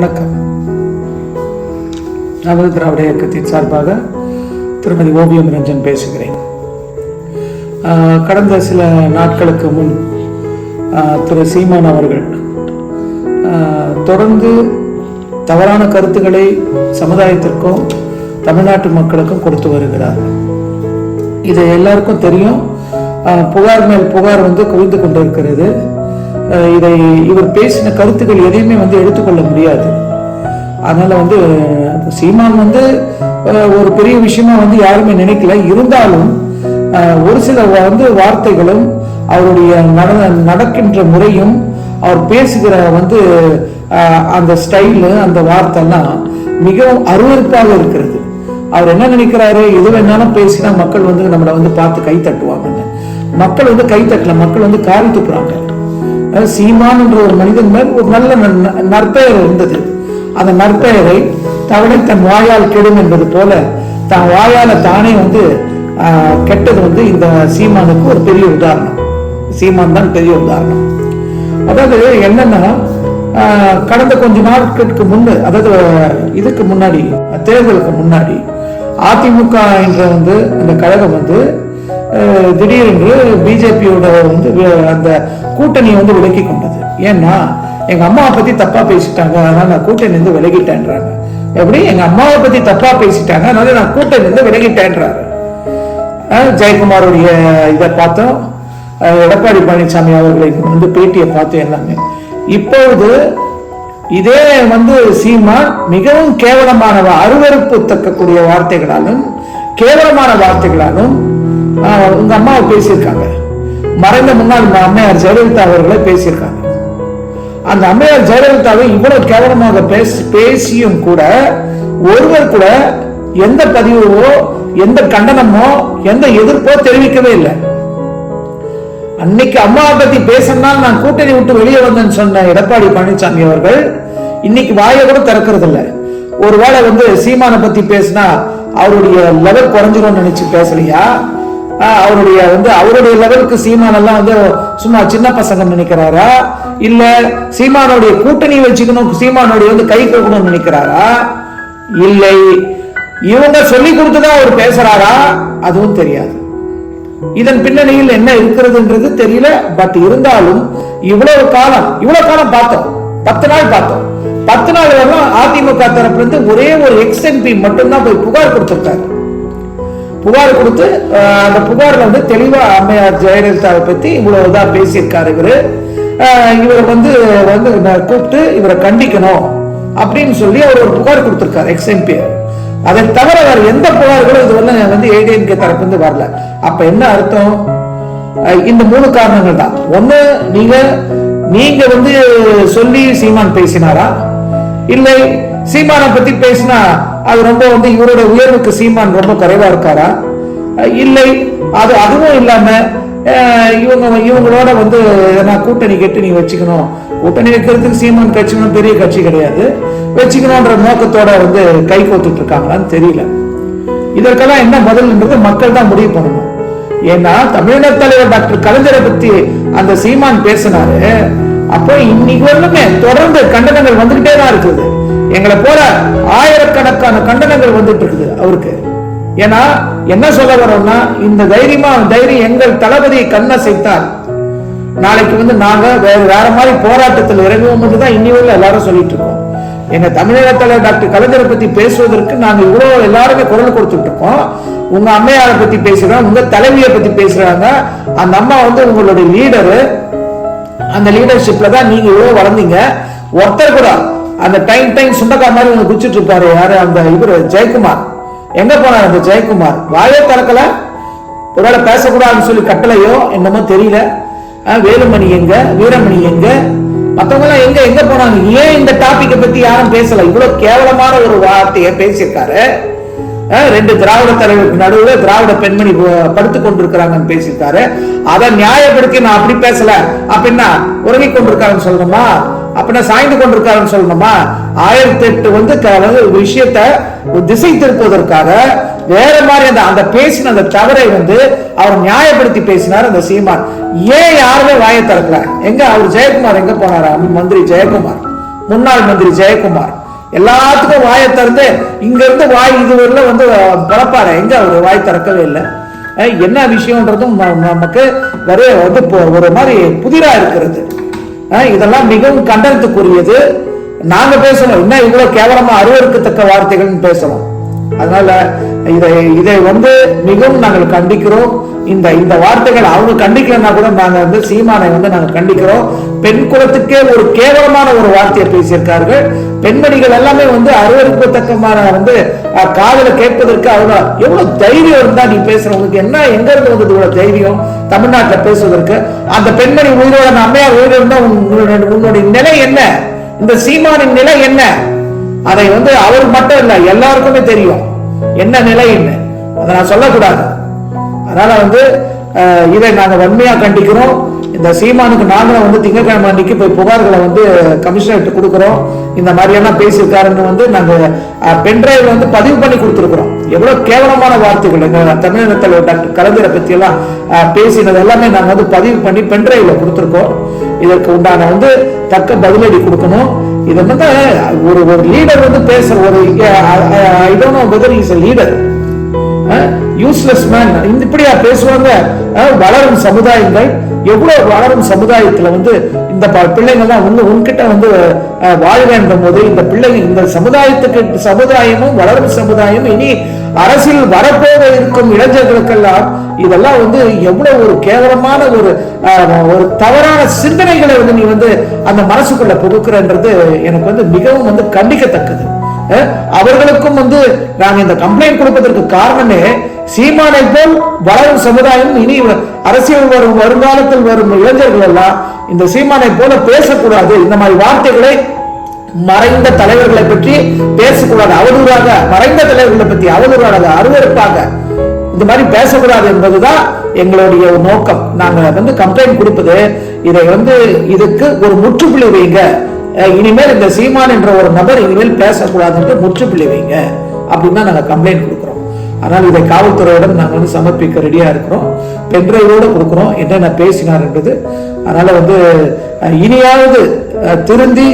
வணக்கம். நமது திராவிட இயக்கத்தின் சார்பாக திருமதி ஓவியம் ரஞ்சன் பேசுகிறேன். ஆஹ் கடந்த சில நாட்களுக்கு முன் திரு சீமான் அவர்கள் ஆஹ் தொடர்ந்து தவறான கருத்துக்களை சமுதாயத்திற்கும் தமிழ்நாட்டு மக்களுக்கும் கொடுத்து வருகிறார். இது எல்லாருக்கும் தெரியும். ஆஹ் புகார் மேல் புகார் வந்து குவிந்து கொண்டிருக்கிறது. இதை இவர் பேசின கருத்துக்கள் எதையுமே வந்து எடுத்துக்கொள்ள முடியாது. அதனால வந்து சீமான் வந்து ஒரு பெரிய விஷயமா வந்து யாருமே நினைக்கல. இருந்தாலும் ஒரு சில வந்து வார்த்தைகளும் அவருடைய நட நடக்கின்ற முறையும் அவர் பேசுகிற வந்து அந்த ஸ்டைலு அந்த வார்த்தைலாம் மிகவும் அருவருப்பாக இருக்கிறது. அவர் என்ன நினைக்கிறாரு? எது வேணாலும் பேசினா மக்கள் வந்து நம்மளை வந்து பார்த்து கை தட்டுவாங்கன்னு. மக்கள் வந்து கை தட்டல. மக்கள் வந்து காரி துப்புறாங்க. சீமான் என்ற ஒரு மனிதன் மேல் ஒரு நல்ல நற்பெயர் இருந்தது. அந்த நற்பெயரை தவளை தன் வாயால் கெடும் என்பது போல தான் வாயால தானே வந்து கெட்டது வந்து இந்த சீமானுக்கு ஒரு பெரிய உதாரணம். சீமான் தான் பெரிய உதாரணம். அதாவது என்னன்னா கடந்த கொஞ்ச நாட்களுக்கு முன்னு அதாவது இதுக்கு முன்னாடி தேர்தலுக்கு முன்னாடி அதிமுக என்ற வந்து அந்த கழகம் வந்து திடீரென்று பிஜேபியோட வந்து அந்த கூட்டணியை வந்து விலக்கி கொண்டது. ஏன்னா எங்க அம்மாவை பத்தி தப்பா பேசிட்டாங்க அதனால நான் கூட்டணி இருந்து விலகிட்டேன்றாங்க. எப்படி? எங்க அம்மாவை பத்தி தப்பா பேசிட்டாங்க அதனால நான் கூட்டணி இருந்து விலகிட்டேன்றாரு ஜெயக்குமாருடைய இதை பார்த்தோம். எடப்பாடி பழனிசாமி அவர்களை வந்து பேட்டியை பார்த்தோம் எல்லாமே. இப்பொழுது இதே வந்து சீமான் மிகவும் கேவலமான அருவறுப்பு அருவருப்பு தக்கக்கூடிய வார்த்தைகளாலும் கேவலமான வார்த்தைகளாலும் உங்க அம்மாவை பேசியிருக்காங்க. மறைந்த முன்னாள் அம்மையார் ஜெயலலிதா அவர்களை பேசியிருக்காங்க. அந்த அம்மையார் ஜெயலலிதாவை இவ்வளவு கேவலமாக பேசி பேசியும் கூட ஒருவர் கூட எந்த பதிவோ எந்த கண்டனமோ எந்த எதிர்ப்போ தெரிவிக்கவே இல்லை. அன்னைக்கு அம்மாவை பத்தி பேசினால் நான் கூட்டணி விட்டு வெளியே வந்தேன்னு சொன்ன எடப்பாடி பழனிசாமி அவர்கள் இன்னைக்கு வாயை கூட திறக்கிறது இல்லை ஒருவேளை வந்து சீமானை பத்தி பேசினா அவருடைய லெவல் குறைஞ்சிரும்னு நினைச்சு பேசலையா? அவருடைய வந்து அவருடைய லெவலுக்கு சீமான் எல்லாம் வந்து சும்மா சின்ன பசங்க நினைக்கிறாரா? இல்ல சீமானுடைய கூட்டணி வச்சுக்கணும் சீமானுடைய வந்து கை கொடுக்கணும்னு நினைக்கிறாரா? இல்லை. இவங்க சொல்லி கொடுத்துதான் அவர் பேசுறாரா? அதுவும் தெரியாது. இதன் பின்னணியில் என்ன இருக்கிறதுன்றது தெரியல. பட் இருந்தாலும் இவ்வளவு காலம் இவ்வளவு காலம் பார்த்தோம். பத்து நாள் பார்த்தோம். பத்து நாள் அதிமுக தரப்புல இருந்து ஒரே ஒரு எக்ஸ்எம்பி மட்டும்தான் போய் புகார் கொடுத்திருக்காரு. புகார் கொடுத்து அந்த புகாரில் வந்து தெளிவாக அம்மையார் ஜெயலலிதாவை பற்றி இவ்வளவு தான் பேசியிருக்காரு இவர். இவரை வந்து வந்து கூப்பிட்டு இவரை கண்டிக்கணும் அப்படின்னு சொல்லி அவர் ஒரு புகார் கொடுத்துருக்காரு எக்ஸ்எம்பி அதை தவிர வேற எந்த புகார்களும் இதுவரை வந்து ஏடிஎம்கே தரப்பு வரல. அப்போ என்ன அர்த்தம்? இந்த மூணு காரணங்கள் தான். ஒன்று நீங்கள் நீங்கள் வந்து சொல்லி சீமான் பேசினாரா? இல்லை சீமானை பற்றி பேசினா அது ரொம்ப வந்து இவரோட உயர்வுக்கு சீமான் ரொம்ப குறைவா இருக்காரா? இல்லை. அது அதுவும் இல்லாம இவங்க இவங்களோட வந்து நான் கூட்டணி கெட்டு நீ வச்சுக்கணும். கூட்டணி வைக்கிறதுக்கு சீமான் கட்சிகளும் பெரிய கட்சி கிடையாது. வச்சுக்கணும்ன்ற நோக்கத்தோட வந்து கை கோத்துட்டு இருக்காங்களான்னு தெரியல. இதற்கெல்லாம் என்ன பதில்ன்றது மக்கள் தான் முடிவு பண்ணணும். ஏன்னா தமிழக தலைவர் டாக்டர் கலைஞரை பத்தி அந்த சீமான் பேசினாரு. அப்போ இன்னைக்கு வரலுமே தொடர்ந்து கண்டனங்கள் வந்துகிட்டே தான் இருக்குது. எங்களை போல ஆயிரக்கணக்கான கண்டனங்கள் வந்துட்டு இருக்குது அவருக்கு. ஏன்னா என்ன சொல்ல வரோம்னா இந்த தைரியமா தைரியம் எங்கள் தளபதி கண்ணசைத்தார். நாளைக்கு வந்து நாங்க வேற வேற மாதிரி போராட்டத்தில் இறங்குவோம் தான் இன்னி வரல எல்லாரும் சொல்லிட்டு இருக்கோம். எங்க தமிழக தலைவர் டாக்டர் கலைஞரை பத்தி பேசுவதற்கு நாங்க இவ்வளவு எல்லாருமே குரல் கொடுத்துட்டு இருக்கோம். உங்க அம்மையாரை பத்தி பேசுறாங்க உங்க தலைவியை பத்தி பேசுறாங்க. அந்த அம்மா வந்து உங்களுடைய லீடரு அந்த லீடர்ஷிப்ல தான் நீங்க இவ்வளவு வளர்ந்தீங்க. ஒருத்தர் கூட அந்த டைம் டைம் சுண்டக்கா மாதிரி ஒன்று குச்சிட்டு இருப்பாரு யாரு? அந்த இவர் ஜெயக்குமார். எங்க போனார் அந்த ஜெயக்குமார்? வாயே திறக்கல. ஒருவேளை பேசக்கூடாதுன்னு சொல்லி கட்டளையோ என்னமோ தெரியல. வேலுமணி எங்க? வீரமணி எங்க? மத்தவங்க எல்லாம் எங்க எங்க போனாங்க? ஏன் இந்த டாபிக்கை பத்தி யாரும் பேசல? இவ்வளவு கேவலமான ஒரு வார்த்தையை பேசியிருக்காரு. ரெண்டு திராவிட தலைவருக்கு நடுவுல திராவிட பெண்மணி படுத்து கொண்டிருக்கிறாங்கன்னு பேசியிருக்காரு. அதை நியாயப்படுத்தி நான் அப்படி பேசல. அப்படின்னா உறங்கி கொண்டிருக்காங்கன்னு சொல்லணுமா? அப்படின்னா சாய்ந்து கொண்டிருக்காருன்னு சொல்லணுமா? ஆயிரத்தி எட்டு வந்து க- ஒரு விஷயத்த திசை திருப்புவதற்காக வேற மாதிரி அந்த அந்த பேசின அந்த தவறை வந்து அவர் நியாயப்படுத்தி பேசினார் அந்த சீமான். ஏன் யாருமே வாயை திறக்கல? எங்க அவர் ஜெயக்குமார் எங்க போனாரா? மந்திரி ஜெயக்குமார். முன்னாள் மந்திரி ஜெயக்குமார். எல்லாத்துக்கும் வாயை திறந்து இங்க இருந்து வாய் இதுவரையில வந்து பரப்பாரு எங்க அவர் வாய் திறக்கவே இல்லை? என்ன விஷயம்ன்றதும் நமக்கு வேற வந்து இப்போ ஒரு மாதிரி புதிரா இருக்கிறது. இதெல்லாம் மிகவும் கண்டனத்துக்குரியது. நாங்க பேசணும். என்ன இவ்வளவு கேவலமா அருவருக்கத்தக்க வார்த்தைகள்னு பேசணும். அதனால இதை இதை வந்து மிகவும் நாங்கள் கண்டிக்கிறோம். இந்த இந்த வார்த்தைகள் அவங்க கண்டிக்கலன்னா கூட நாங்க வந்து சீமானை வந்து நாங்க கண்டிக்கிறோம். பெண் குலத்துக்கே ஒரு கேவலமான ஒரு வார்த்தையை பேசியிருக்கார்கள். பெண்மணிகள் எல்லாமே வந்து அருவருக்கத்தக்கமான வந்து காதல கேட்பதற்கு அவ்வளோ எவ்வளவு தைரியம் இருந்தா நீ பேசுறவங்களுக்கு? என்ன எங்க இருந்து வந்தது இவ்வளவு தைரியம்? தமிழ்நாட்டில் பேசுவதற்கு. அந்த பெண்மணி உயிரோட அந்த அம்மையார் உயிரோட இருந்தா உங்களுடைய உன்னுடைய நிலை என்ன? இந்த சீமானின் நிலை என்ன? அதை வந்து அவர் மட்டும் இல்லை எல்லாருக்குமே தெரியும். என்ன நிலை என்ன? அதை நான் சொல்லக்கூடாது. அதனால வந்து இதை நாங்கள் வன்மையாக கண்டிக்கிறோம். இந்த சீமானுக்கு நாங்களும் வந்து திங்கட்கிழமை அன்னைக்கு போய் புகார்களை வந்து கமிஷனர்கிட்ட கொடுக்குறோம். இந்த மாதிரியெல்லாம் பேசியிருக்காருன்னு வந்து நாங்கள் பென்டிரைவ் வந்து பதிவு பண்ணி கொடுத்துருக்குறோம். எவ்வளோ கேவலமான வார்த்தைகள். எங்கள் தமிழகத்தில் டாக்டர் கலைஞரை பற்றியெல்லாம் பேசினது எல்லாமே நாங்கள் வந்து பதிவு பண்ணி பென்ட்ரைவில் கொடுத்துருக்கோம். இதற்கு உண்டான வந்து தக்க பதிலடி கொடுக்கணும். இது வந்து ஒரு ஒரு லீடர் வந்து பேசுகிற ஒரு I don't know whether is leader useless man இப்படியா பேசுவாங்க? வளரும் சமுதாயங்கள். எவ்வளவு வளரும் சமுதாயத்துல வந்து இந்த ப- தான் வந்து உன்கிட்ட வந்து வாழ்வேன்ற போது இந்த பிள்ளைங்க இந்த சமுதாயத்துக்கு சமுதாயமும் வளரும் சமுதாயம் இனி அரசியல் வரப்போக இருக்கும் இளைஞர்களுக்கெல்லாம் இதெல்லாம் வந்து எவ்வளவு ஒரு கேவலமான ஒரு ஒரு தவறான சிந்தனைகளை வந்து நீ வந்து அந்த மனசுக்குள்ள புகுக்கிறன்றது எனக்கு வந்து மிகவும் வந்து கண்டிக்கத்தக்கது. அவர்களுக்கும் வந்து நாங்கள் இந்த கம்ப்ளைண்ட் கொடுப்பதற்கு காரணமே சீமானை போல் வளரும் சமுதாயம் இனி அரசியல் வரும் வருங்காலத்தில் வரும் இளைஞர்கள் எல்லாம் இந்த சீமானை போல பேசக்கூடாது. இந்த மாதிரி வார்த்தைகளை மறைந்த தலைவர்களை பற்றி பேசக்கூடாது. அவதூறாக மறைந்த தலைவர்களை பற்றி அவதூறாக அருவறுப்பாக இந்த மாதிரி பேசக்கூடாது என்பதுதான் எங்களுடைய நோக்கம். நாங்கள் வந்து கம்ப்ளைண்ட் கொடுப்பது இதை வந்து இதுக்கு ஒரு முற்றுப்புள்ளி வைங்க. இனிமேல் இந்த சீமான் என்ற ஒரு நபர் இனிமேல் பேசக்கூடாதுன்ட்டு முற்றுப்புள்ளி வைங்க. அப்படின்னு தான் நாங்கள் கம்ப்ளைண்ட் கொடுக்குறோம். ஆனால் இதை காவல்துறையிடம் நாங்கள் வந்து சமர்ப்பிக்க ரெடியாக இருக்கிறோம். பென்ட்ரைவோடு கொடுக்குறோம். என்னென்ன பேசினார் என்பது. அதனால் வந்து இனியாவது திருந்தி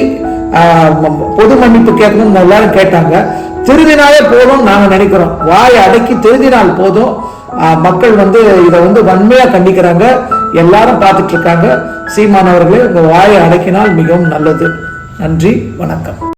பொது மன்னிப்பு கேட்கணும்னு எல்லாரும் கேட்டாங்க. திருதினாலே போதும் நாங்கள் நினைக்கிறோம். வாயை அடக்கி திருதினால் போதும். மக்கள் வந்து இதை வந்து வன்மையாக கண்டிக்கிறாங்க. எல்லாரும் பார்த்துட்டு இருக்காங்க. சீமானவர்களே உங்கள் வாயை அடக்கினால் மிகவும் நல்லது. நன்றி வணக்கம்.